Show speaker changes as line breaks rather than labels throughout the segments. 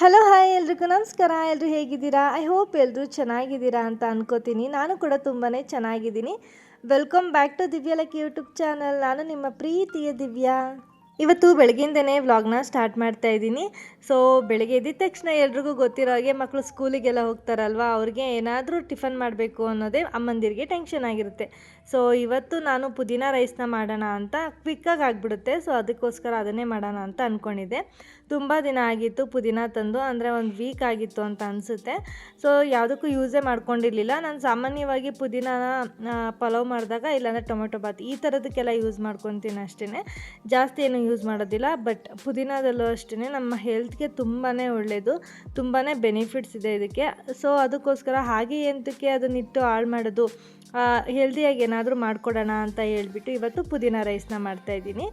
Hello hi ಎಲ್ರಿಗೂ ನಮಸ್ಕಾರ. ಎಲ್ಲರೂ ಹೇಗಿದ್ದೀರಾ? ಐ ಹೋಪ್ ಎಲ್ಲರೂ ಚೆನ್ನಾಗಿದ್ದೀರಾ ಅಂತ ಅನ್ಕೋತೀನಿ. ನಾನು ಕೂಡ ತುಂಬಾ ಚೆನ್ನಾಗಿದ್ದೀನಿ. Welcome back to Divya YouTube channel ನಾನು ನಿಮ್ಮ ಪ್ರೀತಿಯ ದಿವ್ಯಾ. ಇವತ್ತು ಬೆಳಗ್ಗಿಂದನೇ ವ್ಲಾಗ್ನ ಸ್ಟಾರ್ಟ್ ಮಾಡ್ತಾ ಇದ್ದೀನಿ. ಸೊ ಬೆಳಗ್ಗೆ ಎದ್ದ ತಕ್ಷಣ ಎಲ್ರಿಗೂ ಗೊತ್ತಿರೋ ಹಾಗೆ ಮಕ್ಕಳು ಸ್ಕೂಲಿಗೆಲ್ಲ ಹೋಗ್ತಾರಲ್ವ? ಅವ್ರಿಗೆ ಏನಾದರೂ ಟಿಫನ್ ಮಾಡಬೇಕು ಅನ್ನೋದೇ ಅಮ್ಮಂದಿರಿಗೆ ಟೆನ್ಷನ್ ಆಗಿರುತ್ತೆ. ಸೊ ಇವತ್ತು ನಾನು ಪುದೀನ ರೈಸ್ನ ಮಾಡೋಣ ಅಂತ ಕ್ವಿಕ್ಕಾಗಿ ಆಗಿಬಿಡುತ್ತೆ. ಸೊ ಅದಕ್ಕೋಸ್ಕರ ಅದನ್ನೇ ಮಾಡೋಣ ಅಂತ ಅಂದ್ಕೊಂಡಿದ್ದೆ ತುಂಬ ದಿನ ಆಗಿತ್ತು ಪುದೀನ ತಂದು, ಅಂದರೆ ಒಂದು ವೀಕ್ ಆಗಿತ್ತು ಅಂತ ಅನಿಸುತ್ತೆ. ಸೊ ಯಾವುದಕ್ಕೂ ಯೂಸೇ ಮಾಡ್ಕೊಂಡಿರಲಿಲ್ಲ. ನಾನು ಸಾಮಾನ್ಯವಾಗಿ ಪುದೀನಾನ ಪಲಾವ್ ಮಾಡಿದಾಗ ಇಲ್ಲಾಂದರೆ ಟೊಮೆಟೊ ಬಾತ್ ಈ ಥರದಕ್ಕೆಲ್ಲ ಯೂಸ್ ಮಾಡ್ಕೊತೀನಿ ಅಷ್ಟೇ ಜಾಸ್ತಿ ಏನು ಯೂಸ್ ಮಾಡೋದಿಲ್ಲ. ಬಟ್ ಪುದೀನದಲ್ಲೂ ಅಷ್ಟೇ ನಮ್ಮ ಹೆಲ್ತ್ಗೆ ತುಂಬಾ ಒಳ್ಳೆಯದು ತುಂಬಾ ಬೆನಿಫಿಟ್ಸ್ ಇದೆ ಇದಕ್ಕೆ. ಸೊ ಅದಕ್ಕೋಸ್ಕರ ಹಾಗೆ ಎಂತಕ್ಕೆ ಅದನ್ನಿಟ್ಟು ಹಾಳು ಮಾಡೋದು ಹೆಲ್ದಿಯಾಗಿ ಏನಾದರೂ ಮಾಡಿಕೊಡೋಣ ಅಂತ ಹೇಳ್ಬಿಟ್ಟು ಇವತ್ತು ಪುದೀನ ರೈಸ್ನ ಮಾಡ್ತಾಯಿದ್ದೀನಿ.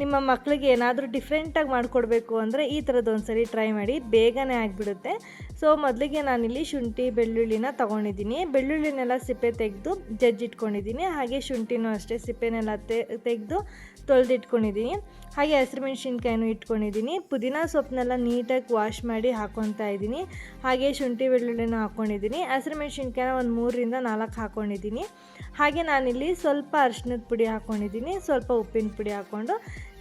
ನಿಮ್ಮ ಮಕ್ಕಳಿಗೆ ಏನಾದರೂ ಡಿಫ್ರೆಂಟಾಗಿ ಮಾಡಿಕೊಡ್ಬೇಕು ಅಂದರೆ ಈ ಥರದ್ದು ಒಂದ್ಸರಿ ಟ್ರೈ ಮಾಡಿ, ಬೇಗನೆ ಆಗಿಬಿಡುತ್ತೆ. ಸೊ ಮೊದಲಿಗೆ ನಾನಿಲ್ಲಿ ಶುಂಠಿ, ಬೆಳ್ಳುಳ್ಳಿನ ತೊಗೊಂಡಿದ್ದೀನಿ. ಬೆಳ್ಳುಳ್ಳಿನೆಲ್ಲ ಸಿಪ್ಪೆ ತೆಗೆದು ಜಜ್ಜಿಟ್ಕೊಂಡಿದ್ದೀನಿ. ಹಾಗೆ ಶುಂಠಿನೂ ಅಷ್ಟೇ ಸಿಪ್ಪೆನೆಲ್ಲ ತೆಗೆದು ತೊಳೆದಿಟ್ಕೊಂಡಿದ್ದೀನಿ. ಹಾಗೆ ಹಸಿರು ಮೆಣಸಿನ್ಕಾಯಿನೂ ಇಟ್ಕೊಂಡಿದ್ದೀನಿ. ಪುದೀನ ಸೊಪ್ಪನ್ನೆಲ್ಲ ನೀಟಾಗಿ ವಾಶ್ ಮಾಡಿ ಹಾಕ್ಕೊತಾ ಇದ್ದೀನಿ. ಹಾಗೆ ಶುಂಠಿ, ಬೆಳ್ಳುಳ್ಳಿನೂ ಹಾಕ್ಕೊಂಡಿದ್ದೀನಿ ಹಸಿರು ಮೆಣಸಿನ್ಕಾಯಿನ ಒಂದು ಮೂರರಿಂದ ನಾಲ್ಕು ಹಾಕ್ಕೊಂಡಿದ್ದೀನಿ ಹಾಗೆ ನಾನಿಲ್ಲಿ ಸ್ವಲ್ಪ ಅರ್ಶಿನದ ಪುಡಿ ಹಾಕ್ಕೊಂಡಿದ್ದೀನಿ ಸ್ವಲ್ಪ ಉಪ್ಪಿನ ಪುಡಿ ಹಾಕ್ಕೊಂಡು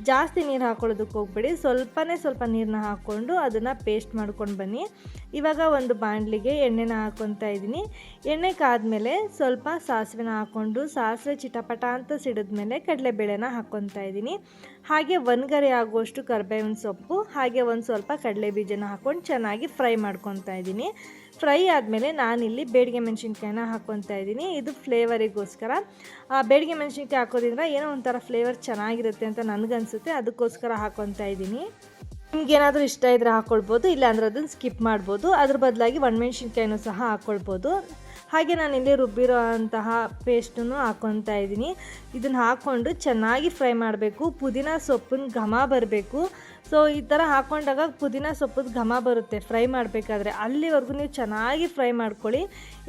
ಜಾಸ್ತಿ ನೀರು ಹಾಕೊಳ್ಳೋದಕ್ಕೆ ಹೋಗ್ಬೇಡಿ. ಸ್ವಲ್ಪನೇ ಸ್ವಲ್ಪ ನೀರನ್ನ ಹಾಕ್ಕೊಂಡು ಅದನ್ನು ಪೇಸ್ಟ್ ಮಾಡ್ಕೊಂಡು ಬನ್ನಿ. ಇವಾಗ ಒಂದು ಬಾಣಲಿಗೆ ಎಣ್ಣೆನ ಹಾಕ್ಕೊತಾ ಇದ್ದೀನಿ. ಎಣ್ಣೆ ಕಾದ್ಮೇಲೆ ಸ್ವಲ್ಪ ಸಾಸಿವೆನ ಹಾಕ್ಕೊಂಡು ಸಾಸಿವೆ ಚಿಟಪಟ ಅಂತ ಸಿಡಿದ್ಮೇಲೆ ಕಡಲೆಬೇಳೆನ ಹಾಕ್ಕೊತಾ ಇದ್ದೀನಿ. ಹಾಗೆ ಒನ್ಗರೆ ಆಗುವಷ್ಟು ಕರ್ಬೇವಿನ ಸೊಪ್ಪು, ಹಾಗೆ ಒಂದು ಸ್ವಲ್ಪ ಕಡಲೆ ಬೀಜನ ಹಾಕ್ಕೊಂಡು ಚೆನ್ನಾಗಿ ಫ್ರೈ ಮಾಡ್ಕೊತಾ ಇದ್ದೀನಿ. ಫ್ರೈ ಆದಮೇಲೆ ನಾನಿಲ್ಲಿ ಬೇಡಿಗೆ ಮೆಣಸಿನ್ಕಾಯಿನ ಹಾಕ್ಕೊತಾ ಇದ್ದೀನಿ. ಇದು ಫ್ಲೇವರಿಗೋಸ್ಕರ ಆ ಬೇಡಿಗೆ ಮೆಣಸಿನ್ಕಾಯಿ ಹಾಕೋದ್ರಿಂದ ಏನೋ ಒಂಥರ ಫ್ಲೇವರ್ ಚೆನ್ನಾಗಿರುತ್ತೆ ಅಂತ ನನಗನ್ಸುತ್ತೆ ಅದಕ್ಕೋಸ್ಕರ ಹಾಕ್ಕೊತಾ ಇದ್ದೀನಿ. ನಿಮ್ಗೇನಾದರೂ ಇಷ್ಟ ಇದ್ದರೆ ಹಾಕ್ಕೊಳ್ಬೋದು ಇಲ್ಲಾಂದ್ರೆ ಅದನ್ನು ಸ್ಕಿಪ್ ಮಾಡ್ಬೋದು. ಅದ್ರ ಬದಲಾಗಿ ಒಣಮೆಣ್ಸಿನ್ಕಾಯಿನೂ ಸಹ ಹಾಕ್ಕೊಳ್ಬೋದು ಹಾಗೆ ನಾನಿಲ್ಲಿ ರುಬ್ಬಿರೋ ಅಂತಹ ಪೇಸ್ಟನ್ನು ಹಾಕ್ಕೊತಾ ಇದ್ದೀನಿ. ಇದನ್ನು ಹಾಕ್ಕೊಂಡು ಚೆನ್ನಾಗಿ ಫ್ರೈ ಮಾಡಬೇಕು. ಪುದೀನ ಸೊಪ್ಪಿನ ಘಮ ಬರಬೇಕು. ಸೊ ಈ ಥರ ಹಾಕ್ಕೊಂಡಾಗ ಪುದೀನ ಸೊಪ್ಪದ ಘಮ ಬರುತ್ತೆ ಫ್ರೈ ಮಾಡಬೇಕಾದ್ರೆ. ಅಲ್ಲಿವರೆಗೂ ನೀವು ಚೆನ್ನಾಗಿ ಫ್ರೈ ಮಾಡ್ಕೊಳ್ಳಿ.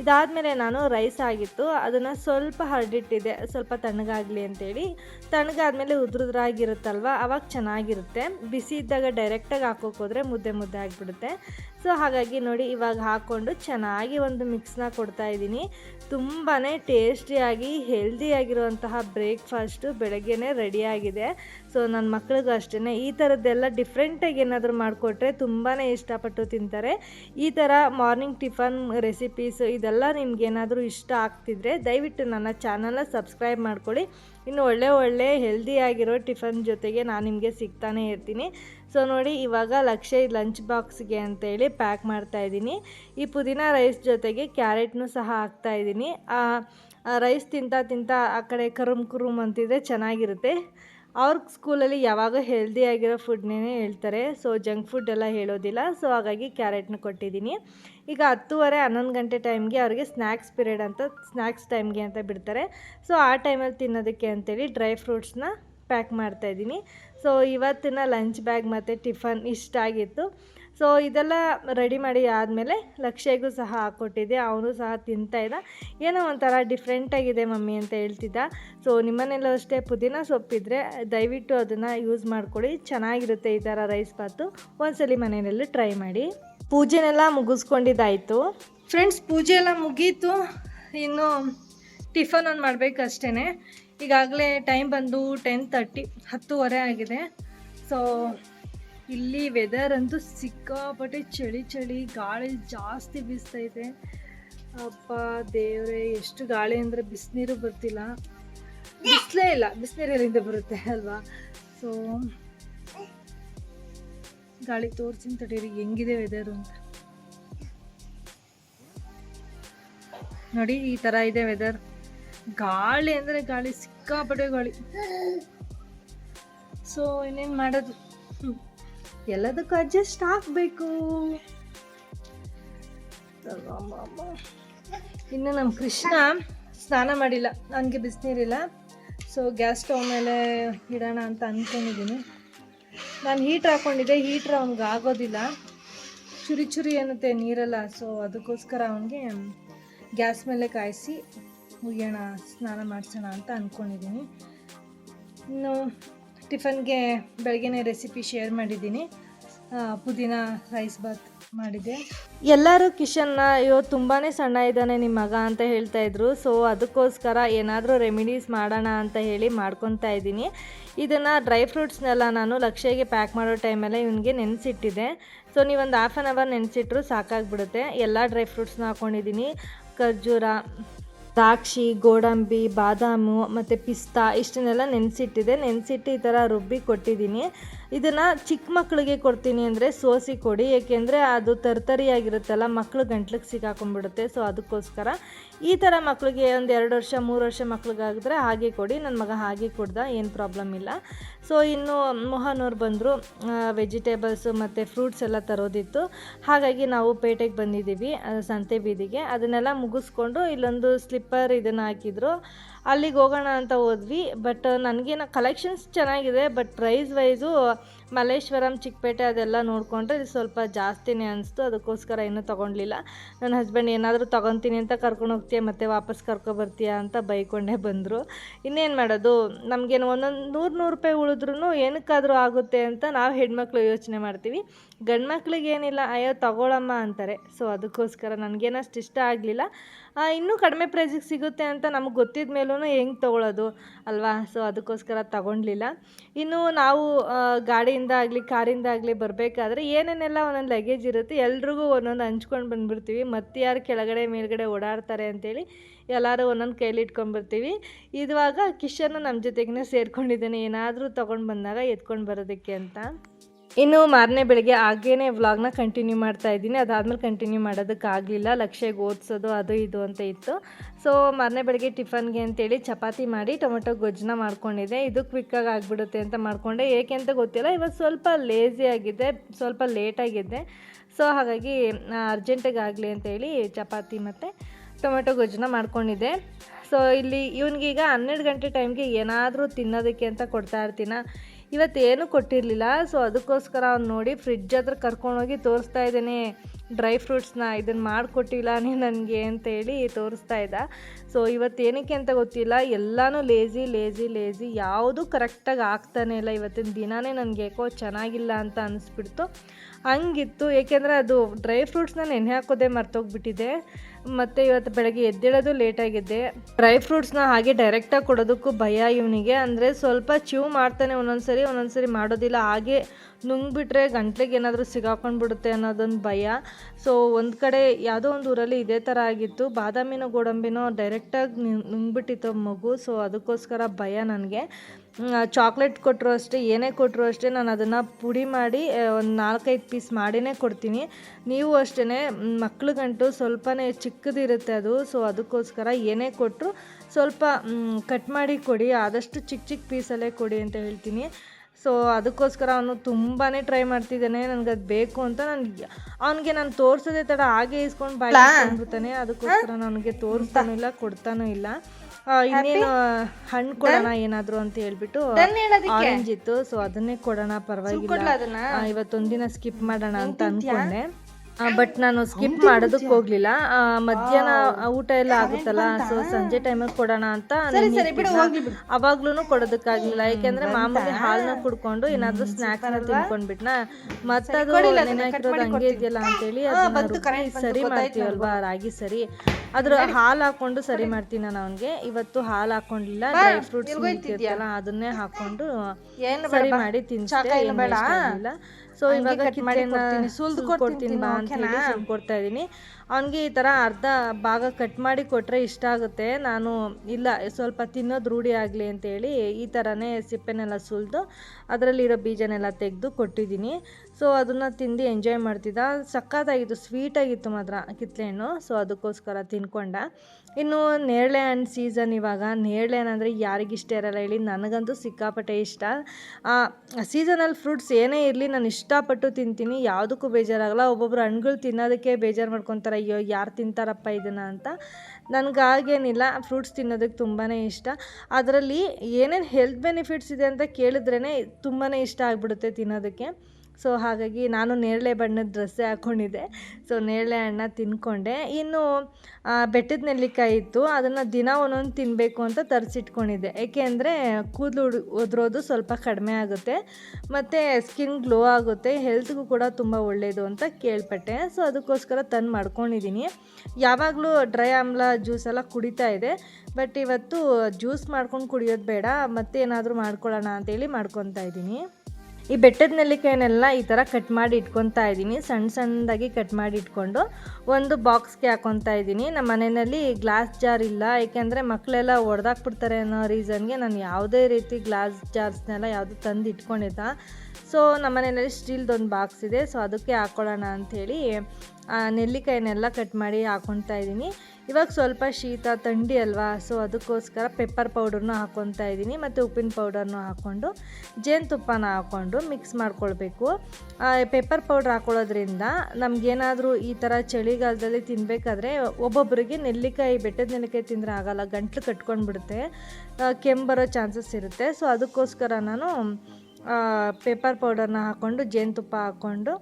ಇದಾದಮೇಲೆ ನಾನು ರೈಸ್ ಆಗಿತ್ತು, ಅದನ್ನು ಸ್ವಲ್ಪ ಹರಡಿಟ್ಟಿದ್ದೆ ಸ್ವಲ್ಪ ತಣ್ಣಗಾಗಲಿ ಅಂತೇಳಿ. ತಣ್ಣಗಾದ್ಮೇಲೆ ಉದ್ರದ್ರಾಗಿರುತ್ತಲ್ವ, ಅವಾಗ ಚೆನ್ನಾಗಿರುತ್ತೆ. ಬಿಸಿ ಇದ್ದಾಗ ಡೈರೆಕ್ಟಾಗಿ ಹಾಕೋಕ್ಕೋದ್ರೆ ಮುದ್ದೆ ಮುದ್ದೆ ಆಗಿಬಿಡುತ್ತೆ. ಸೊ ಹಾಗಾಗಿ ನೋಡಿ, ಇವಾಗ ಹಾಕ್ಕೊಂಡು ಚೆನ್ನಾಗಿ ಒಂದು ಮಿಕ್ಸ್ನ ಕೊಡ್ತಾ ಇದ್ದೀನಿ. ತುಂಬಾ ಟೇಸ್ಟಿಯಾಗಿ ಹೆಲ್ದಿಯಾಗಿರುವಂತಹ ಬ್ರೇಕ್ಫಾಸ್ಟು ಬೆಳಗ್ಗೆನೇ ರೆಡಿಯಾಗಿದೆ ಸೊ ನನ್ನ ಮಕ್ಳಿಗೂ ಅಷ್ಟೇ ಈ ಥರದ್ದೆಲ್ಲ ಡಿಫ್ರೆಂಟಾಗಿ ಏನಾದರೂ ಮಾಡಿಕೊಟ್ರೆ ತುಂಬಾ ಇಷ್ಟಪಟ್ಟು ತಿಂತಾರೆ. ಈ ಥರ ಮಾರ್ನಿಂಗ್ ಟಿಫನ್ ರೆಸಿಪೀಸ್ ಇದೆಲ್ಲ ನಿಮ್ಗೇನಾದರೂ ಇಷ್ಟ ಆಗ್ತಿದ್ರೆ ದಯವಿಟ್ಟು ನನ್ನ ಚಾನಲ್ನ ಸಬ್ಸ್ಕ್ರೈಬ್ ಮಾಡ್ಕೊಳ್ಳಿ. ಇನ್ನು ಒಳ್ಳೆ ಒಳ್ಳೆ ಹೆಲ್ದಿಯಾಗಿರೋ ಟಿಫನ್ ಜೊತೆಗೆ ನಾನು ನಿಮಗೆ ಸಿಗ್ತಾನೆ ಇರ್ತೀನಿ. ಸೊ ನೋಡಿ, ಇವಾಗ ಲಕ್ಷ್ಯ ಲಂಚ್ ಬಾಕ್ಸ್ಗೆ ಅಂತೇಳಿ ಪ್ಯಾಕ್ ಮಾಡ್ತಾ ಇದ್ದೀನಿ. ಈ ಪುದೀನ ರೈಸ್ ಜೊತೆಗೆ ಕ್ಯಾರೆಟ್ನು ಸಹ ಹಾಕ್ತಾ ಇದ್ದೀನಿ. ರೈಸ್ ತಿಂತ ತಿಂತ ಆ ಕಡೆ ಕರುಮ್ ಕುರುಮ್ ಅಂತಿದ್ರೆ ಚೆನ್ನಾಗಿರುತ್ತೆ. ಅವ್ರ ಸ್ಕೂಲಲ್ಲಿ ಯಾವಾಗ ಹೆಲ್ದಿ ಆಗಿರೋ ಫುಡ್ನೇ ಹೇಳ್ತಾರೆ. ಸೊ ಜಂಕ್ ಫುಡ್ ಎಲ್ಲ ಹೇಳೋದಿಲ್ಲ. ಸೊ ಹಾಗಾಗಿ ಕ್ಯಾರೆಟ್ನ ಕೊಟ್ಟಿದ್ದೀನಿ. ಈಗ ಹತ್ತುವರೆ, ಹನ್ನೊಂದು ಗಂಟೆ ಟೈಮ್ಗೆ ಅವ್ರಿಗೆ ಸ್ನ್ಯಾಕ್ಸ್ ಪಿರಿಯಡ್ ಅಂತ ಸ್ನ್ಯಾಕ್ಸ್ ಟೈಮ್ಗೆ ಅಂತ ಬಿಡ್ತಾರೆ. ಸೊ ಆ ಟೈಮಲ್ಲಿ ತಿನ್ನೋದಕ್ಕೆ ಅಂತೇಳಿ ಡ್ರೈ ಫ್ರೂಟ್ಸ್ನ ಪ್ಯಾಕ್ ಮಾಡ್ತಾಯಿದ್ದೀನಿ ಸೊ ಇವತ್ತಿನ ಲಂಚ್ ಬ್ಯಾಗ್ ಮತ್ತು ಟಿಫನ್ ಇಷ್ಟ ಆಗಿತ್ತು. ಸೊ ಇದೆಲ್ಲ ರೆಡಿ ಮಾಡಿ ಆದಮೇಲೆ ಲಕ್ಷ್ಯಗೂ ಸಹ ಹಾಕ್ಕೊಟ್ಟಿದ್ದೆ ಅವನು ಸಹ ತಿಂತಾಯಿದ್ದ ಏನೋ ಒಂಥರ ಡಿಫ್ರೆಂಟಾಗಿದೆ ಮಮ್ಮಿ ಅಂತ ಹೇಳ್ತಿದ್ದ. ಸೊ ನಿಮ್ಮನೆಲ್ಲೂ ಅಷ್ಟೇ ಪುದೀನ ಸೊಪ್ಪಿದ್ರೆ ದಯವಿಟ್ಟು ಅದನ್ನು ಯೂಸ್ ಮಾಡ್ಕೊಳ್ಳಿ. ಚೆನ್ನಾಗಿರುತ್ತೆ ಈ ಥರ ರೈಸ್ ಬಾತು. ಒಂದ್ಸಲಿ ಮನೆಯಲ್ಲೂ ಟ್ರೈ ಮಾಡಿ. ಪೂಜೆನೆಲ್ಲ ಮುಗಿಸ್ಕೊಂಡಿದ್ದಾಯಿತು. ಫ್ರೆಂಡ್ಸ್ ಪೂಜೆ ಎಲ್ಲ ಮುಗೀತು. ಇನ್ನು ಟಿಫನ್ ಒಂದು ಮಾಡಬೇಕಷ್ಟೇ ಈಗಾಗಲೇ ಟೈಮ್ ಬಂದು ಟೆನ್ ತರ್ಟಿ ಹತ್ತುವರೆ ಆಗಿದೆ. ಸೊ ಇಲ್ಲಿ ವೆದರ್ ಅಂತೂ ಸಿಕ್ಕಾಪಟ್ಟೆ ಚಳಿ ಚಳಿ, ಗಾಳಿ ಜಾಸ್ತಿ ಬೀಸ್ತೈತೆ. ಅಪ್ಪ ದೇವ್ರೆ, ಎಷ್ಟು ಗಾಳಿ ಅಂದರೆ ಬಿಸಿನೀರು ಬರ್ತಿಲ್ಲ. ಬಿಸಿಲೇ ಇಲ್ಲ ಬಿಸಿನೀರು ಎಲ್ಲಿಂದ ಬರುತ್ತೆ ಅಲ್ವಾ? ಸೊ ಗಾಳಿ ತೋರಿಸಿನ ತಡೀರಿ, ಹೆಂಗಿದೆ ವೆದರು ಅಂತ. ನೋಡಿ, ಈ ಥರ ಇದೆ ವೆದರ್ ಗಾಳಿ ಅಂದರೆ ಗಾಳಿ, ಸಿಕ್ಕಾಪಟ್ಟೆ ಗಾಳಿ. ಸೊ ಇನ್ನೇನು ಮಾಡೋದು. ಎಲ್ಲದಕ್ಕೂ ಅಡ್ಜಸ್ಟ್ ಆಗಬೇಕು. ಇನ್ನು ನಮ್ಮ ಕೃಷ್ಣ ಸ್ನಾನ ಮಾಡಿಲ್ಲ ನನಗೆ ಬಿಸಿನೀರಿಲ್ಲ. ಸೊ ಗ್ಯಾಸ್ ಸ್ಟವ್ ಮೇಲೆ ಇಡೋಣ ಅಂತ ಅಂದ್ಕೊಂಡಿದ್ದೀನಿ ನಾನು ಹೀಟ್ರ್ ಹಾಕ್ಕೊಂಡಿದ್ದೆ ಹೀಟ್ರ್ ಅವ್ನಿಗೆ ಆಗೋದಿಲ್ಲ. ಚುರಿ ಚುರಿ ಅನ್ನುತ್ತೆ ನೀರೆಲ್ಲ ಸೊ ಅದಕ್ಕೋಸ್ಕರ ಅವನಿಗೆ ಗ್ಯಾಸ್ ಮೇಲೆ ಕಾಯಿಸಿ ಮುಗಿಯೋಣ, ಸ್ನಾನ ಮಾಡಿಸೋಣ ಅಂತ ಅಂದ್ಕೊಂಡಿದ್ದೀನಿ ಇನ್ನು ಟಿಫನ್ಗೆ ಬೆಳಗ್ಗೆನೇ ರೆಸಿಪಿ ಶೇರ್ ಮಾಡಿದ್ದೀನಿ. ಪುದೀನ ರೈಸ್ ಬಾತ್ ಮಾಡಿದೆ. ಎಲ್ಲರೂ ಕಿಶನ್ನ ಅಯ್ಯೋ ತುಂಬಾ ಸಣ್ಣ ಇದ್ದಾನೆ ನಿಮ್ಮ ಮಗ ಅಂತ ಹೇಳ್ತಾ ಇದ್ರು. ಸೊ ಅದಕ್ಕೋಸ್ಕರ ಏನಾದರೂ ರೆಮಿಡೀಸ್ ಮಾಡೋಣ ಅಂತ ಹೇಳಿ ಮಾಡ್ಕೊತಾ ಇದ್ದೀನಿ. ಇದನ್ನು ಡ್ರೈ ಫ್ರೂಟ್ಸ್ನೆಲ್ಲ ನಾನು ಲಕ್ಷ್ಯಗೆ ಪ್ಯಾಕ್ ಮಾಡೋ ಟೈಮಲ್ಲೇ ಇವನಿಗೆ ನೆನೆಸಿಟ್ಟಿದ್ದೆ. ಸೊ ನೀವೊಂದು ಹಾಫ್ ಆನ್ ಅವರ್ ನೆನೆಸಿಟ್ರು ಸಾಕಾಗ್ಬಿಡುತ್ತೆ. ಎಲ್ಲ ಡ್ರೈ ಫ್ರೂಟ್ಸ್ನ ಹಾಕ್ಕೊಂಡಿದ್ದೀನಿ ಖರ್ಜೂರ ದ್ರಾಕ್ಷಿ, ಗೋಡಂಬಿ, ಬಾದಾಮು ಮತ್ತು ಪಿಸ್ತಾ ಇಷ್ಟನ್ನೆಲ್ಲ ನೆನೆಸಿಟ್ಟಿದೆ. ನೆನೆಸಿಟ್ಟು ಈ ಥರ ರುಬ್ಬಿ ಕೊಟ್ಟಿದ್ದೀನಿ. ಇದನ್ನು ಚಿಕ್ಕ ಮಕ್ಕಳಿಗೆ ಕೊಡ್ತೀನಿ ಅಂದರೆ ಸೋಸಿ ಕೊಡಿ. ಏಕೆಂದರೆ ಅದು ತರ್ತರಿಯಾಗಿರುತ್ತಲ್ಲ ಮಕ್ಕಳು ಗಂಟ್ಲಿಗೆ ಸಿಕ್ಕಾಕೊಂಡ್ಬಿಡುತ್ತೆ. ಸೊ ಅದಕ್ಕೋಸ್ಕರ ಈ ಥರ ಮಕ್ಕಳಿಗೆ ಒಂದು ಎರಡು ವರ್ಷ, ಮೂರು ವರ್ಷ ಮಕ್ಳಿಗಾಗಿದ್ರೆ ಹಾಗೆ ಕೊಡಿ. ನನ್ನ ಮಗ ಹಾಗೆ ಕೊಡ್ದ, ಏನು ಪ್ರಾಬ್ಲಮ್ ಇಲ್ಲ. ಸೊ ಇನ್ನು ಮೋಹನ್ ಬಂದರು ವೆಜಿಟೇಬಲ್ಸು ಮತ್ತು ಫ್ರೂಟ್ಸ್ ಎಲ್ಲ ತರೋದಿತ್ತು. ಹಾಗಾಗಿ ನಾವು ಪೇಟೆಗೆ ಬಂದಿದ್ದೀವಿ ಸಂತೆ ಬೀದಿಗೆ. ಅದನ್ನೆಲ್ಲ ಮುಗಿಸ್ಕೊಂಡು ಇಲ್ಲೊಂದು ಸ್ಲಿಪ್ಪರ್ ಇದನ್ನು ಹಾಕಿದ್ರು. ಅಲ್ಲಿಗೆ ಹೋಗೋಣ ಅಂತ ಹೋದ್ವಿ. ಬಟ್ ನನಗೇನು ಕಲೆಕ್ಷನ್ಸ್ ಚೆನ್ನಾಗಿದೆ. But price wise Malleshwaram, Chikkapete ಅದೆಲ್ಲ ನೋಡಿಕೊಂಡ್ರೆ ಇದು ಸ್ವಲ್ಪ ಜಾಸ್ತಿನೇ ಅನಿಸ್ತು. ಅದಕ್ಕೋಸ್ಕರ ಇನ್ನೂ ತೊಗೊಂಡಿಲ್ಲ ನನ್ನ ಹಸ್ಬೆಂಡ್ ಏನಾದರೂ ತೊಗೊತೀನಿ ಅಂತ ಕರ್ಕೊಂಡು ಹೋಗ್ತೀಯ? ಮತ್ತೆ ವಾಪಸ್ ಕರ್ಕೊಬರ್ತೀಯ ಅಂತ ಬೈಕೊಂಡೇ ಬಂದರು. ಇನ್ನೇನು ಮಾಡೋದು? ನಮಗೇನು ಒಂದೊಂದು ನೂರು ನೂರು ರೂಪಾಯಿ ಉಳಿದ್ರೂ ಏನಕ್ಕಾದರೂ ಆಗುತ್ತೆ ಅಂತ ನಾವು ಹೆಣ್ಮಕ್ಳು ಯೋಚನೆ ಮಾಡ್ತೀವಿ. ಗಂಡು ಮಕ್ಳಿಗೆ ಏನಿಲ್ಲ ಅಯ್ಯೋ ತಗೊಳಮ್ಮ ಅಂತಾರೆ. ಸೊ ಅದಕ್ಕೋಸ್ಕರ ನನಗೇನಷ್ಟು ಇಷ್ಟ ಆಗಲಿಲ್ಲ. ಇನ್ನೂ ಕಡಿಮೆ ಪ್ರೈಸಿಗೆ ಸಿಗುತ್ತೆ ಅಂತ ನಮ್ಗೆ ಗೊತ್ತಿದ್ದ ಮೇಲೂ ಹೆಂಗೆ ತೊಗೊಳೋದು ಅಲ್ವಾ? ಸೊ ಅದಕ್ಕೋಸ್ಕರ ತಗೊಳ್ಲಿಲ್ಲ ಇನ್ನು ನಾವು ಗಾಡಿಯಿಂದ ಆಗಲಿ, ಕಾರಿಂದ ಆಗಲಿ ಬರಬೇಕಾದ್ರೆ ಏನೇನೆಲ್ಲ ಒಂದೊಂದು ಲಗೇಜ್ ಇರುತ್ತೆ, ಎಲ್ರಿಗೂ ಒಂದೊಂದು ಹಂಚ್ಕೊಂಡು ಬಂದುಬಿಡ್ತೀವಿ. ಮತ್ತೆ ಯಾರು ಕೆಳಗಡೆ, ಮೇಲ್ಗಡೆ ಓಡಾಡ್ತಾರೆ ಅಂತೇಳಿ ಎಲ್ಲರೂ ಒಂದೊಂದು ಕೈಲಿ ಇಟ್ಕೊಂಡ್ಬರ್ತೀವಿ ಇದುವಾಗ ಕಿಶನ್ ನಮ್ಮ ಜೊತೆಗೇ ಸೇರ್ಕೊಂಡಿದ್ದೇನೆ. ಏನಾದರೂ ತೊಗೊಂಡು ಬಂದಾಗ ಎತ್ಕೊಂಡು ಬರೋದಕ್ಕೆ ಅಂತ. ಇನ್ನು ಮಾರನೇ ಬೆಳಗ್ಗೆ ಹಾಗೇನೆ ವ್ಲಾಗ್ನ ಕಂಟಿನ್ಯೂ ಮಾಡ್ತಾ ಇದ್ದೀನಿ. ಅದಾದಮೇಲೆ ಕಂಟಿನ್ಯೂ ಮಾಡೋದಕ್ಕಾಗಲಿಲ್ಲ. ಲಕ್ಷ್ಯಗೆ ಓದಿಸೋದು, ಅದು ಇದು ಅಂತ ಇತ್ತು. ಸೊ ಮಾರನೇ ಬೆಳಗ್ಗೆ ಟಿಫನ್ಗೆ ಅಂತೇಳಿ ಚಪಾತಿ ಮಾಡಿ, ಟೊಮೆಟೊ ಗೊಜ್ಜನ ಮಾಡ್ಕೊಂಡಿದ್ದೆ. ಇದು ಕ್ವಿಕ್ಕಾಗಿ ಆಗಿಬಿಡುತ್ತೆ ಅಂತ ಮಾಡಿಕೊಂಡೆ. ಏಕೆ ಅಂತ ಗೊತ್ತಿಲ್ಲ. ಇವತ್ತು ಸ್ವಲ್ಪ ಲೇಸಿ ಆಗಿದೆ ಸ್ವಲ್ಪ ಲೇಟಾಗಿದ್ದೆ ಸೊ ಹಾಗಾಗಿ ಅರ್ಜೆಂಟಿಗೆ ಆಗಲಿ ಅಂತೇಳಿ ಚಪಾತಿ ಮತ್ತು ಟೊಮೆಟೊ ಗೊಜ್ಜನ ಮಾಡ್ಕೊಂಡಿದ್ದೆ. ಸೊ ಇಲ್ಲಿ ಇವನಿಗೀಗ ಹನ್ನೆರಡು ಗಂಟೆ ಟೈಮ್ಗೆ ಏನಾದರೂ ತಿನ್ನೋದಕ್ಕೆ ಅಂತ ಕೊಡ್ತಾ ಇವತ್ತೇನು ಕೊಟ್ಟಿರಲಿಲ್ಲ ಸೊ ಅದಕ್ಕೋಸ್ಕರ ಅವ್ನು ನೋಡಿ ಫ್ರಿಡ್ಜ್ ಹತ್ರ ಕರ್ಕೊಂಡೋಗಿ ತೋರಿಸ್ತಾ ಇದ್ದೇನೆ. ಡ್ರೈ ಫ್ರೂಟ್ಸ್ನ ಇದನ್ನು ಮಾಡಿಕೊಟ್ಟಿಲ್ಲ ನೀ ನನಗೆ ಅಂತೇಳಿ ತೋರಿಸ್ತಾ ಇದ್ದ. ಸೊ ಇವತ್ತೇನಕ್ಕೆ ಅಂತ ಗೊತ್ತಿಲ್ಲ, ಎಲ್ಲನೂ ಲೇಜಿ ಲೇಜಿ ಲೇಜಿ ಯಾವುದೂ ಕರೆಕ್ಟಾಗಿ ಆಗ್ತಾನೆ ಇಲ್ಲ. ಇವತ್ತಿನ ದಿನಾನೇ ನನಗೆ ಯಾಕೋ ಚೆನ್ನಾಗಿಲ್ಲ ಅಂತ ಅನಿಸ್ಬಿಡ್ತು. ಹಂಗಿತ್ತು. ಏಕೆಂದರೆ ಅದು ಡ್ರೈ ಫ್ರೂಟ್ಸ್ನ ನೆನೆ ಹಾಕೋದೇ ಮರ್ತೋಗ್ಬಿಟ್ಟಿದೆ. ಮತ್ತು ಇವತ್ತು ಬೆಳಗ್ಗೆ ಎದ್ದೇಳೋದು ಲೇಟಾಗಿದ್ದೆ ಡ್ರೈ ಫ್ರೂಟ್ಸ್ನ ಹಾಗೆ ಡೈರೆಕ್ಟಾಗಿ ಕೊಡೋದಕ್ಕೂ ಭಯ ಇವನಿಗೆ. ಅಂದರೆ ಸ್ವಲ್ಪ ಚೀವ್ ಮಾಡ್ತಾನೆ ಒಂದೊಂದ್ಸರಿ ಒಂದೊಂದ್ಸರಿ ಮಾಡೋದಿಲ್ಲ. ಹಾಗೆ ನುಂಗ್ಬಿಟ್ರೆ ಗಂಟ್ಲಿಗೆ ಏನಾದರೂ ಸಿಗಾಕೊಂಡ್ಬಿಡುತ್ತೆ ಅನ್ನೋದೊಂದು ಭಯ. ಸೊ ಒಂದು ಕಡೆ ಯಾವುದೋ ಒಂದು ಊರಲ್ಲಿ ಇದೇ ಥರ ಆಗಿತ್ತು. ಬಾದಾಮಿನೋ ಗೋಡಂಬಿನೋ ಡೈರೆಕ್ಟಾಗಿ ನುಂಗ್ಬಿಟ್ಟಿತ್ತು ಮಗು. ಸೊ ಅದಕ್ಕೋಸ್ಕರ ಭಯ ನನಗೆ. ಚಾಕ್ಲೇಟ್ ಕೊಟ್ಟರು ಅಷ್ಟೇ ಏನೇ ಕೊಟ್ಟರು ಅಷ್ಟೇ ನಾನು ಅದನ್ನು ಪುಡಿ ಮಾಡಿ ಒಂದು ನಾಲ್ಕೈದು ಪೀಸ್ ಮಾಡಿನೇ ಕೊಡ್ತೀನಿ. ನೀವು ಅಷ್ಟೇ ಮಕ್ಳಿಗಂಟು ಸ್ವಲ್ಪನೇ ಚಿಕ್ಕದಿರುತ್ತೆ ಅದು ಸೊ ಅದಕ್ಕೋಸ್ಕರ ಏನೇ ಕೊಟ್ಟರು ಸ್ವಲ್ಪ ಕಟ್ ಮಾಡಿ ಕೊಡಿ ಆದಷ್ಟು ಚಿಕ್ಕ ಚಿಕ್ಕ ಪೀಸಲ್ಲೇ ಕೊಡಿ ಅಂತ ಹೇಳ್ತೀನಿ. ಸೊ ಅದಕ್ಕೋಸ್ಕರ ಅವನು ತುಂಬಾ ಟ್ರೈ ಮಾಡ್ತಿದ್ದಾನೆ ನನಗೆ ಅದು ಬೇಕು ಅಂತ ನಾನು ಅವನಿಗೆ ನಾನು ತೋರಿಸೋದೇ ತಡ ಹಾಗೆ ಇಸ್ಕೊಂಡು ಬಾಯಿ ಬಿಡ್ತಾನೆ ಅದಕ್ಕೋಸ್ಕರ ನನಗೆ ತೋರಿಸ್ತಾನೂ ಇಲ್ಲ ಕೊಡ್ತಾನೂ ಇಲ್ಲ. ಇನ್ನೇನು ಹಣ್ಣು ಕೊಡೋಣ ಏನಾದ್ರು ಅಂತ ಹೇಳ್ಬಿಟ್ಟು ಆರೆಂಜ್ ಇತ್ತು ಸೊ ಅದನ್ನೇ ಕೊಡೋಣ ಪರವಾಗಿಲ್ಲ. ಇವತ್ತೊಂದಿನ ಸ್ಕಿಪ್ ಮಾಡೋಣ ಅಂತ ಅನ್ಕೊಂಡೆ. ಬಟ್ ನಾನು ಸ್ಕಿಪ್ ಮಾಡೋದಕ್ಕೆ ಹೋಗ್ಲಿಲ್ಲ. ಮಧ್ಯಾಹ್ನ ಊಟ ಎಲ್ಲ ಆಗುತ್ತಲ್ಲ ಸೊ ಸಂಜೆ ಟೈಮಲ್ಲಿ ಕೊಡೋಣ ಅಂತ ಅವಾಗ್ಲೂ ಕೊಡೋದಕ್ಕಾಗ್ಲಿಲ್ಲ. ಯಾಕೆಂದ್ರೆ ಮಾಮೂಲಿ ಹಾಲ್ನ ಕುಡ್ಕೊಂಡು ಏನಾದ್ರೂ ಸ್ನಾಕ್ಸ್ನ ತಿನ್ಕೊಂಡ್ಬಿಟ್ನ? ಮತ್ತದು ನೆನೆ ಹಾಕಿರೋದು ಹಂಗೆ ಇದೆಯಲ್ಲ ಅಂತೇಳಿ ಸರಿ ಮಾಡ್ತೀವಲ್ವಾ ರಾಗಿ ಸರಿ. ಅದ್ರ ಹಾಲು ಹಾಕೊಂಡು ಸರಿ ಮಾಡ್ತೀನಿ ನಾನು ಅವನಿಗೆ. ಇವತ್ತು ಹಾಲು ಹಾಕೊಂಡಿಲ್ಲ ಡ್ರೈ ಫ್ರೂಟ್ಸ್ ಅದನ್ನೇ ಹಾಕೊಂಡು ಸರಿ ಮಾಡಿ ತಿನ್ನಿಸ್ದೆ ಸೊ ಇವಾಗ ಸುಲ್ದು ಕೊಡ್ತೀನಿ ಬಾ ಅಂತ ಕೊಡ್ತಾ ಇದ್ದೀನಿ. ಅವನಿಗೆ ಈ ಥರ ಅರ್ಧ ಭಾಗ ಕಟ್ ಮಾಡಿ ಕೊಟ್ಟರೆ ಇಷ್ಟ ಆಗುತ್ತೆ. ನಾನು, ಇಲ್ಲ, ಸ್ವಲ್ಪ ತಿನ್ನೋದು ರೂಢಿ ಆಗಲಿ ಅಂತೇಳಿ ಈ ಥರನೇ ಸಿಪ್ಪೆನೆಲ್ಲ ಸುಲಿದು ಅದರಲ್ಲಿರೋ ಬೀಜನೆಲ್ಲ ತೆಗೆದು ಕೊಟ್ಟಿದ್ದೀನಿ. ಸೊ ಅದನ್ನು ತಿಂದು ಎಂಜಾಯ್ ಮಾಡ್ತಿದ್ದ. ಸಕ್ಕತ್ತಾಗಿತ್ತು ಸ್ವೀಟಾಗಿತ್ತು ಮಾತ್ರ ಕಿತ್ತಳೆ ಹಣ್ಣು ಸೊ ಅದಕ್ಕೋಸ್ಕರ ತಿನ್ಕೊಂಡ. ಇನ್ನು ನೇರಳೆ ಹಣ್ಣು ಸೀಸನ್ ಇವಾಗ. ನೇರಳೆ ಹಣ್ಣು ಅಂದರೆ ಯಾರಿಗಿಷ್ಟ ಇರಲ್ಲ ಹೇಳಿ ನನಗಂತೂ ಸಿಕ್ಕಾಪಟ್ಟೆ ಇಷ್ಟ. ಸೀಸನಲ್ ಫ್ರೂಟ್ಸ್ ಏನೇ ಇರಲಿ, ನಾನು ಇಷ್ಟಪಟ್ಟು ತಿಂತೀನಿ. ಯಾವುದಕ್ಕೂ ಬೇಜಾರಾಗಲ್ಲ. ಒಬ್ಬೊಬ್ರು ಹಣ್ಣುಗಳು ತಿನ್ನೋದಕ್ಕೆ ಬೇಜಾರು ಮಾಡ್ಕೊತಾರೆ. ಅಯ್ಯೋ, ಯಾರು ತಿಂತಾರಪ್ಪ ಇದನ್ನು ಅಂತ. ನನಗೆ ಆಗೇನಿಲ್ಲ ಫ್ರೂಟ್ಸ್ ತಿನ್ನೋದಕ್ಕೆ ತುಂಬಾ ಇಷ್ಟ. ಅದರಲ್ಲಿ ಏನೇನು ಹೆಲ್ತ್ ಬೆನಿಫಿಟ್ಸ್ ಇದೆ ಅಂತ ಕೇಳಿದ್ರೇ ತುಂಬಾ ಇಷ್ಟ ಆಗಿಬಿಡುತ್ತೆ ತಿನ್ನೋದಕ್ಕೆ. ಸೊ ಹಾಗಾಗಿ ನಾನು ನೇರಳೆ ಬಣ್ಣದ ಡ್ರೆಸ್ಸೇ ಹಾಕ್ಕೊಂಡಿದ್ದೆ ಸೊ ನೇರಳೆ ಹಣ್ಣ ತಿನ್ಕೊಂಡೆ. ಇನ್ನು ಬೆಟ್ಟದ ನೆಲ್ಲಿಕಾಯಿ ಇತ್ತು. ಅದನ್ನು ದಿನ ಒಂದೊಂದು ತಿನ್ನಬೇಕು ಅಂತ ತರಿಸಿಟ್ಕೊಂಡಿದ್ದೆ. ಏಕೆ ಅಂದರೆ ಕೂದಲು ಉದುರೋದು ಸ್ವಲ್ಪ ಕಡಿಮೆ ಆಗುತ್ತೆ. ಮತ್ತು ಸ್ಕಿನ್ ಗ್ಲೋ ಆಗುತ್ತೆ. ಹೆಲ್ತ್ಗೂ ಕೂಡ ತುಂಬ ಒಳ್ಳೆಯದು ಅಂತ ಕೇಳ್ಪಟ್ಟೆ. ಸೊ ಅದಕ್ಕೋಸ್ಕರ ತಂದು ಮಾಡ್ಕೊಂಡಿದ್ದೀನಿ ಯಾವಾಗಲೂ ಡ್ರೈ ಆಮ್ಲ ಜ್ಯೂಸ್ ಎಲ್ಲ ಕುಡಿತಾ ಇದೆ. ಬಟ್ ಇವತ್ತು ಜ್ಯೂಸ್ ಮಾಡ್ಕೊಂಡು ಕುಡಿಯೋದು ಬೇಡ. ಮತ್ತೇನಾದರೂ ಮಾಡ್ಕೊಳ್ಳೋಣ ಅಂತೇಳಿ ಮಾಡ್ಕೊತಾ ಇದ್ದೀನಿ ಈ ಬೆಟ್ಟದ ನೆಲ್ಲಿಕಾಯನ್ನೆಲ್ಲ ಈ ಥರ ಕಟ್ ಮಾಡಿ ಇಟ್ಕೊತಾ ಇದ್ದೀನಿ. ಸಣ್ಣ ಸಣ್ಣದಾಗಿ ಕಟ್ ಮಾಡಿ ಇಟ್ಕೊಂಡು ಒಂದು ಬಾಕ್ಸ್ಗೆ ಹಾಕೊತಾ ಇದ್ದೀನಿ. ನಮ್ಮ ಮನೆಯಲ್ಲಿ ಗ್ಲಾಸ್ ಜಾರ್ ಇಲ್ಲ. ಏಕೆಂದರೆ ಮಕ್ಕಳೆಲ್ಲ ಒಡೆದಾಕ್ಬಿಡ್ತಾರೆ ಅನ್ನೋ ರೀಸನ್ಗೆ ನಾನು ಯಾವುದೇ ರೀತಿ ಗ್ಲಾಸ್ ಜಾರ್ಸ್ನೆಲ್ಲ ಯಾವುದು ತಂದು ಇಟ್ಕೊಂಡಿದ್ದ ಸೊ ನಮ್ಮ ಮನೆಯಲ್ಲಿ ಸ್ಟೀಲ್ದೊಂದು ಬಾಕ್ಸ್ ಇದೆ, ಸೊ ಅದಕ್ಕೆ ಹಾಕ್ಕೊಳ್ಳೋಣ ಅಂಥೇಳಿ ನೆಲ್ಲಿಕಾಯಿನೆಲ್ಲ ಕಟ್ ಮಾಡಿ ಹಾಕ್ಕೊತಾ ಇದ್ದೀನಿ. ಇವಾಗ ಸ್ವಲ್ಪ ಶೀತ, ಥಂಡಿ ಅಲ್ವಾ, ಸೊ ಅದಕ್ಕೋಸ್ಕರ ಪೆಪ್ಪರ್ ಪೌಡರ್ನು ಹಾಕ್ಕೊತಾ ಇದ್ದೀನಿ ಮತ್ತು ಉಪ್ಪಿನ ಪೌಡರ್ನು ಹಾಕ್ಕೊಂಡು, ಜೇನುತುಪ್ಪನ ಹಾಕ್ಕೊಂಡು ಮಿಕ್ಸ್ ಮಾಡ್ಕೊಳ್ಬೇಕು. ಪೆಪ್ಪರ್ ಪೌಡ್ರ್ ಹಾಕೊಳ್ಳೋದ್ರಿಂದ ನಮಗೇನಾದರೂ ಈ ಥರ ಚಳಿಗಾಲದಲ್ಲಿ ತಿನ್ನಬೇಕಾದ್ರೆ ಒಬ್ಬೊಬ್ಬರಿಗೆ ನೆಲ್ಲಿಕಾಯಿ, ಬೆಟ್ಟದ ನೆಲ್ಲಿಕಾಯಿ ತಿಂದರೆ ಆಗಲ್ಲ, ಗಂಟ್ಲು ಕಟ್ಕೊಂಡ್ಬಿಡುತ್ತೆ ಕೆಮ್ಮು ಬರೋ ಚಾನ್ಸಸ್ ಇರುತ್ತೆ. ಸೊ ಅದಕ್ಕೋಸ್ಕರ ನಾನು ಪೇಪರ್ ಪೌಡರ್ನ ಹಾಕ್ಕೊಂಡು ಜೇನುತುಪ್ಪ ಹಾಕ್ಕೊಂಡು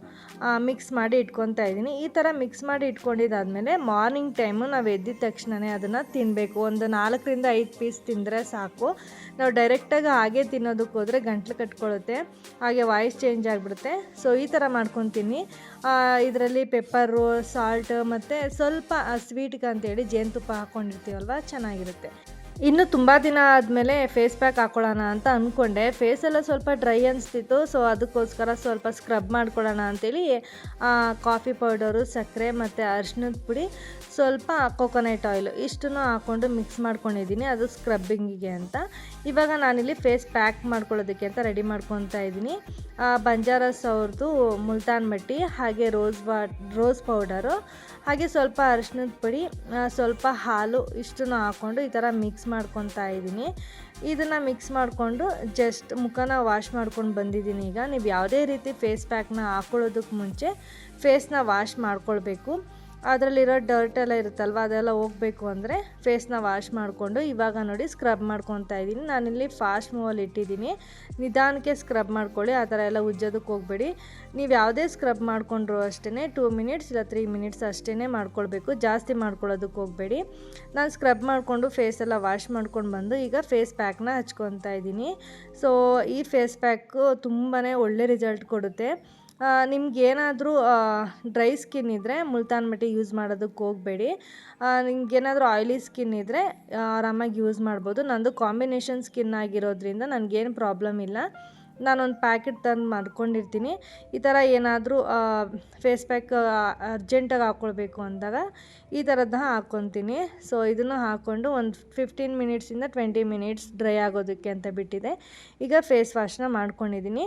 ಮಿಕ್ಸ್ ಮಾಡಿ ಇಟ್ಕೊತಾ ಇದ್ದೀನಿ. ಈ ಥರ ಮಿಕ್ಸ್ ಮಾಡಿ ಇಟ್ಕೊಂಡಿದ್ದಾದಮೇಲೆ ಮಾರ್ನಿಂಗ್ ಟೈಮು ನಾವು ಎದ್ದಿದ ತಕ್ಷಣವೇ ಅದನ್ನು ತಿನ್ನಬೇಕು ಒಂದು ನಾಲ್ಕರಿಂದ ಐದು ಪೀಸ್ ತಿಂದರೆ ಸಾಕು. ನಾವು ಡೈರೆಕ್ಟಾಗಿ ಹಾಗೆ ತಿನ್ನೋದಕ್ಕೆ ಹೋದರೆ ಗಂಟ್ಲು ಕಟ್ಕೊಳ್ಳುತ್ತೆ ಹಾಗೆ ವಾಯ್ಸ್ ಚೇಂಜ್ ಆಗಿಬಿಡುತ್ತೆ. ಸೊ ಈ ಥರ ಮಾಡ್ಕೊತೀನಿ ಇದರಲ್ಲಿ ಪೆಪ್ಪರು ಸಾಲ್ಟ್ ಮತ್ತು ಸ್ವಲ್ಪ ಸ್ವೀಟ್ಗೆ ಅಂತೇಳಿ ಜೇನುತುಪ್ಪ ಹಾಕ್ಕೊಂಡಿರ್ತೀವಲ್ವ ಚೆನ್ನಾಗಿರುತ್ತೆ. ಇನ್ನು ತುಂಬ ದಿನ ಆದಮೇಲೆ ಫೇಸ್ ಪ್ಯಾಕ್ ಹಾಕ್ಕೊಳ್ಳೋಣ ಅಂತ ಅಂದ್ಕೊಂಡೆ ಫೇಸೆಲ್ಲ ಸ್ವಲ್ಪ ಡ್ರೈ ಅನಿಸ್ತಿತ್ತು ಸೊ ಅದಕ್ಕೋಸ್ಕರ ಸ್ವಲ್ಪ ಸ್ಕ್ರಬ್ ಮಾಡ್ಕೊಳ್ಳೋಣ ಅಂತೇಳಿ ಕಾಫಿ ಪೌಡರು ಸಕ್ಕರೆ ಮತ್ತು ಅರಿಶಿನದ ಪುಡಿ, ಸ್ವಲ್ಪ ಕೋಕೋನಟ್ ಆಯಿಲ್ ಇಷ್ಟನ್ನು ಹಾಕ್ಕೊಂಡು ಮಿಕ್ಸ್ ಮಾಡ್ಕೊಂಡಿದ್ದೀನಿ. ಅದು ಸ್ಕ್ರಬ್ಬಿಂಗಿಗೆ ಅಂತ. ಇವಾಗ ನಾನಿಲ್ಲಿ ಫೇಸ್ ಪ್ಯಾಕ್ ಮಾಡ್ಕೊಳ್ಳೋದಕ್ಕೆ ಅಂತ ರೆಡಿ ಮಾಡ್ಕೊತಾ ಇದ್ದೀನಿ. ಬಂಜಾರಸ್ ಅವ್ರದ್ದು ಮುಲ್ತಾನ್ ಮಟ್ಟಿ ಹಾಗೆ ರೋಸ್ ಬಾ ರೋಸ್ ಪೌಡರು ಹಾಗೆ ಸ್ವಲ್ಪ ಅರಿಶಿನದ ಪುಡಿ ಸ್ವಲ್ಪ ಹಾಲು ಇಷ್ಟನ್ನು ಹಾಕ್ಕೊಂಡು ಈ ಥರ ಮಿಕ್ಸ್ ಮಾಡ್ಕೊತಾ ಇದ್ದೀನಿ. ಇದನ್ನು ಮಿಕ್ಸ್ ಮಾಡಿಕೊಂಡು ಜಸ್ಟ್ ಮುಖನ ವಾಶ್ ಮಾಡ್ಕೊಂಡು ಬಂದಿದ್ದೀನಿ ಈಗ. ನೀವು ಯಾವುದೇ ರೀತಿ ಫೇಸ್ ಪ್ಯಾಕ್ನ ಹಾಕೊಳ್ಳೋದಕ್ಕೆ ಮುಂಚೆ ಫೇಸ್ನ ವಾಶ್ ಮಾಡ್ಕೊಳ್ಬೇಕು. ಅದರಲ್ಲಿರೋ ಡರ್ಟ್ ಎಲ್ಲ ಇರುತ್ತಲ್ವ, ಅದೆಲ್ಲ ಹೋಗಬೇಕು ಅಂದರೆ ಫೇಸ್ನ ವಾಶ್ ಮಾಡಿಕೊಂಡು ಇವಾಗ ನೋಡಿ ಸ್ಕ್ರಬ್ ಮಾಡ್ಕೊತಾ ಇದ್ದೀನಿ. ನಾನಿಲ್ಲಿ ಫಾಸ್ಟ್ ಮೂವಲ್ಲಿ ಇಟ್ಟಿದ್ದೀನಿ. ನಿಧಾನಕ್ಕೆ ಸ್ಕ್ರಬ್ ಮಾಡ್ಕೊಳ್ಳಿ, ಆ ಥರ ಎಲ್ಲ ಉಜ್ಜೋದಕ್ಕೆ ಹೋಗಬೇಡಿ. ನೀವು ಯಾವುದೇ ಸ್ಕ್ರಬ್ ಮಾಡಿಕೊಂಡ್ರು ಅಷ್ಟೇ ಟೂ ಮಿನಿಟ್ಸ್ ಇಲ್ಲ ತ್ರೀ ಮಿನಿಟ್ಸ್ ಅಷ್ಟೇ ಮಾಡ್ಕೊಳ್ಬೇಕು. ಜಾಸ್ತಿ ಮಾಡ್ಕೊಳ್ಳೋದಕ್ಕೆ ಹೋಗಬೇಡಿ. ನಾನು ಸ್ಕ್ರಬ್ ಮಾಡಿಕೊಂಡು ಫೇಸ್ ಎಲ್ಲ ವಾಶ್ ಮಾಡ್ಕೊಂಡು ಬಂದು ಈಗ ಫೇಸ್ ಪ್ಯಾಕ್ನ ಹಚ್ಕೊತಾ ಇದ್ದೀನಿ. ಸೊ ಈ ಫೇಸ್ ಪ್ಯಾಕು ತುಂಬಾ ಒಳ್ಳೆ ರಿಸಲ್ಟ್ ಕೊಡುತ್ತೆ. ನಿಮ್ಗೇನಾದರೂ ಡ್ರೈ ಸ್ಕಿನ್ ಇದ್ದರೆ ಮುಲ್ತಾನ್ ಮಟ್ಟಿ ಯೂಸ್ ಮಾಡೋದಕ್ಕೆ ಹೋಗಬೇಡಿ. ನಿಮ್ಗೇನಾದರೂ ಆಯಿಲಿ ಸ್ಕಿನ್ ಇದ್ದರೆ ಆರಾಮಾಗಿ ಯೂಸ್ ಮಾಡ್ಬೋದು. ನಂದು ಕಾಂಬಿನೇಷನ್ ಸ್ಕಿನ್ ಆಗಿರೋದ್ರಿಂದ ನನಗೇನು ಪ್ರಾಬ್ಲಮ್ ಇಲ್ಲ. ನಾನೊಂದು ಪ್ಯಾಕೆಟ್ ತಂದು ಮಾಡ್ಕೊಂಡಿರ್ತೀನಿ ಈ ಥರ ಏನಾದರೂ ಫೇಸ್ ಪ್ಯಾಕ್ ಅರ್ಜೆಂಟಾಗಿ ಹಾಕ್ಕೊಳ್ಬೇಕು ಅಂದಾಗ ಈ ಥರದ್ದು ಹಾಕ್ಕೊತೀನಿ. ಸೊ ಇದನ್ನು ಹಾಕ್ಕೊಂಡು ಒಂದು ಫಿಫ್ಟೀನ್ ಮಿನಿಟ್ಸಿಂದ ಟ್ವೆಂಟಿ ಮಿನಿಟ್ಸ್ ಡ್ರೈ ಆಗೋದಕ್ಕೆ ಅಂತ ಬಿಟ್ಟಿದೆ. ಈಗ ಫೇಸ್ ವಾಶ್ನ ಮಾಡ್ಕೊಂಡಿದ್ದೀನಿ.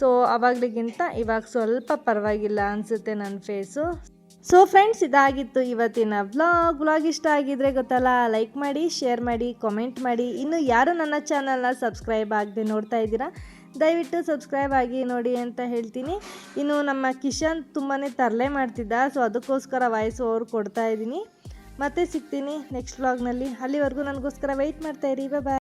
ಸೊ ಅವಾಗಲಿಗಿಂತ ಇವಾಗ ಸ್ವಲ್ಪ ಪರವಾಗಿಲ್ಲ ಅನಿಸುತ್ತೆ ನನ್ನ ಫೇಸು ಸೊ ಫ್ರೆಂಡ್ಸ್ ಇದಾಗಿತ್ತು ಇವತ್ತಿನ ವ್ಲಾಗ್ ವ್ಲಾಗ್ ಇಷ್ಟ ಆಗಿದ್ರೆ ಗೊತ್ತಲ್ಲ ಲೈಕ್ ಮಾಡಿ ಶೇರ್ ಮಾಡಿ ಕಾಮೆಂಟ್ ಮಾಡಿ. ಇನ್ನು ಯಾರು ನನ್ನ ಚಾನಲ್ನ ಸಬ್ಸ್ಕ್ರೈಬ್ ಆಗದೆ ನೋಡ್ತಾ ಇದ್ದೀರಾ ದಯವಿಟ್ಟು ಸಬ್ಸ್ಕ್ರೈಬ್ ಆಗಿ ನೋಡಿ ಅಂತ ಹೇಳ್ತೀನಿ. ಇನ್ನು ನಮ್ಮ ಕಿಶನ್ ತುಂಬಾ ತರಲೆ ಮಾಡ್ತಿದ್ದ ಸೊ ಅದಕ್ಕೋಸ್ಕರ ವಾಯ್ಸ್ ಅವ್ರು ಕೊಡ್ತಾ ಇದ್ದೀನಿ. ಮತ್ತೆ ಸಿಗ್ತೀನಿ ನೆಕ್ಸ್ಟ್ ವ್ಲಾಗ್ನಲ್ಲಿ ಅಲ್ಲಿವರೆಗೂ ನನಗೋಸ್ಕರ ವೆಯ್ಟ್ ಮಾಡ್ತಾ ಇರಿ. ಬಾಯ್